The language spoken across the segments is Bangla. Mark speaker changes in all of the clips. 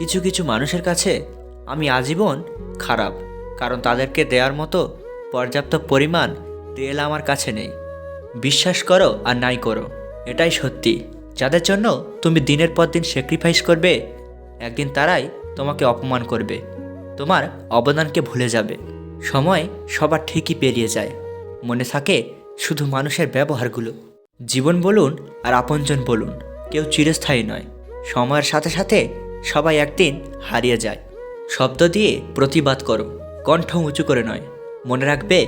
Speaker 1: কিছু কিছু মানুষের কাছে আমি আজীবন খারাপ, কারণ তাদেরকে দেওয়ার মতো পর্যাপ্ত পরিমাণ তেল আমার কাছে নেই। বিশ্বাস করো আর নাই করো, এটাই সত্যি। যাদের জন্য তুমি দিনের পর দিন স্যাক্রিফাইস করবে, একদিন তারাই তোমাকে অপমান করবে। তোমার অবদানকে ভুলে যাবে। সময় সবার ঠিকই পেরিয়ে যায়। মনে থাকে শুধু মানুষের ব্যবহারগুলো। জীবন বলুন আর আপনজন বলুন, কেউ চিরস্থায়ী নয়। সময়ের সাথে সাথে সবাই একদিন হারিয়ে যায়। শব্দ দিয়ে প্রতিবাদ করো, কণ্ঠ উঁচু করে নয়। মনে রাখবে,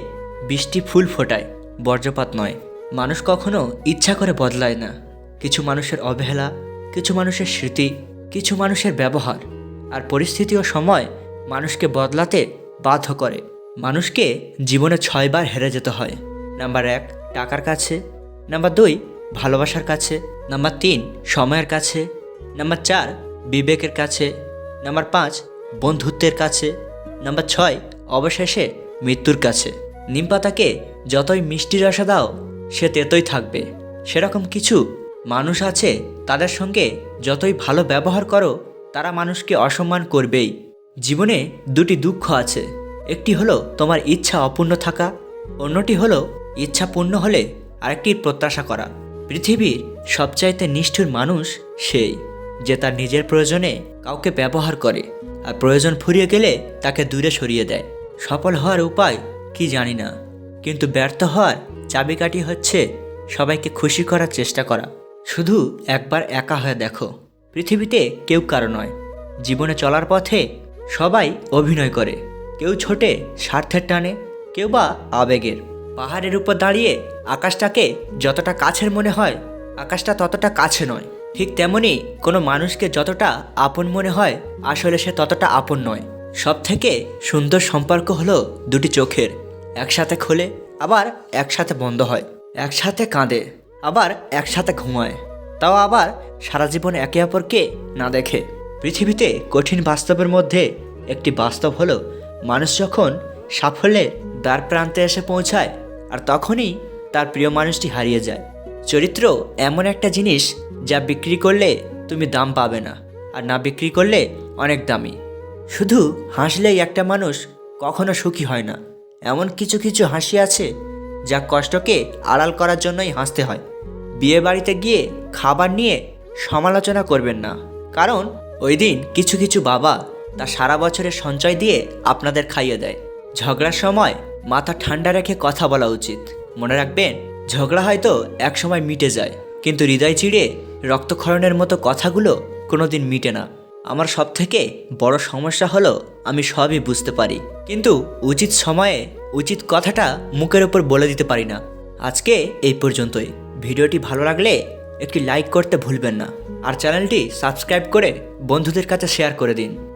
Speaker 1: বৃষ্টি ফুল ফোটায় বর্জ্যপাত নয়। মানুষ কখনো ইচ্ছা করে বদলায় না। কিছু মানুষের অবহেলা, কিছু মানুষের স্মৃতি, কিছু মানুষের ব্যবহার। আর পরিস্থিতি ও সময় মানুষকে বদলাতে বাধ্য করে। মানুষকে জীবনে ছয়বার হেরে যেতে হয়। নাম্বার এক, টাকার কাছে। নাম্বার দুই, ভালোবাসার কাছে। নাম্বার তিন, সময়ের কাছে। নাম্বার চার বিবেকের কাছে, নাম্বার পাঁচ, বন্ধুত্বের কাছে, নাম্বার ছয়, অবশেষে মৃত্যুর কাছে। নিমপাতাকে যতই মিষ্টি রসা দাও, সে তেতই থাকবে। সেরকম কিছু মানুষ আছে, তাদের সঙ্গে যতই ভালো ব্যবহার করো, তারা মানুষকে অসম্মান করবেই। জীবনে দুটি দুঃখ আছে। একটি হলো তোমার ইচ্ছা অপূর্ণ থাকা, অন্যটি হলো ইচ্ছা পূর্ণ হলে আরেকটির প্রত্যাশা করা। পৃথিবীর সবচাইতে নিষ্ঠুর মানুষ সেই। যে তার নিজের প্রয়োজনে কাউকে ব্যবহার করে আর প্রয়োজন ফুরিয়ে গেলে তাকে দূরে সরিয়ে দেয়। সফল হওয়ার উপায় কি জানি না, কিন্তু ব্যর্থ হওয়ার চাবিকাঠি হচ্ছে সবাইকে খুশি করার চেষ্টা করা। শুধু একবার একা হয়ে দেখো, পৃথিবীতে কেউ কারও নয়। জীবনে চলার পথে সবাই অভিনয় করে, কেউ ছোটে স্বার্থের টানে, কেউ বা আবেগের। পাহাড়ের উপর দাঁড়িয়ে আকাশটাকে যতটা কাছের মনে হয়, আকাশটা ততটা কাছে নয়। ঠিক তেমনি কোনো মানুষকে যতটা আপন মনে হয়, আসলে সে ততটা আপন নয়। সব থেকে সুন্দর সম্পর্ক হলো দুটি চোখের, একসাথে খোলে, আবার একসাথে বন্ধ হয়। একসাথে কাঁদে, আবার একসাথে ঘুমায়। তাও আবার সারা জীবন একে অপরকে না দেখে। পৃথিবীতে কঠিন বাস্তবের মধ্যে একটি বাস্তব হলো, মানুষ যখন সাফল্যের দ্বার প্রান্তে এসে পৌঁছায়, আর তখনই তার প্রিয় মানুষটি হারিয়ে যায়। চরিত্র এমন একটা জিনিস যা বিক্রি করলে তুমি দাম পাবে না, আর না বিক্রি করলে অনেক দামি। শুধু হাসলেই একটা মানুষ কখনো সুখী হয় না। এমন কিছু কিছু হাসি আছে যা কষ্টকে আড়াল করার জন্যই হাসতে হয়। বিয়ে বাড়িতে গিয়ে খাবার নিয়ে সমালোচনা করবেন না, কারণ ওই দিন কিছু কিছু বাবা তা সারা বছরের সঞ্চয় দিয়ে আপনাদের খাইয়ে দেয়। ঝগড়ার সময় মাথা ঠান্ডা রেখে কথা বলা উচিত। মনে রাখবেন, ঝগড়া হয়তো একসময় মিটে যায়, কিন্তু হৃদয় চিড়ে রক্তক্ষরণের মতো কথাগুলো কোনোদিন মিটে না। আমার সব থেকে বড় সমস্যা হলো, আমি সবই বুঝতে পারি। কিন্তু উচিত সময়ে উচিত কথাটা মুখের ওপর বলে দিতে পারি না। আজকে এই পর্যন্তই। ভিডিওটি ভালো লাগলে একটি লাইক করতে ভুলবেন না। আর চ্যানেলটি সাবস্ক্রাইব করে বন্ধুদের কাছে শেয়ার করে দিন।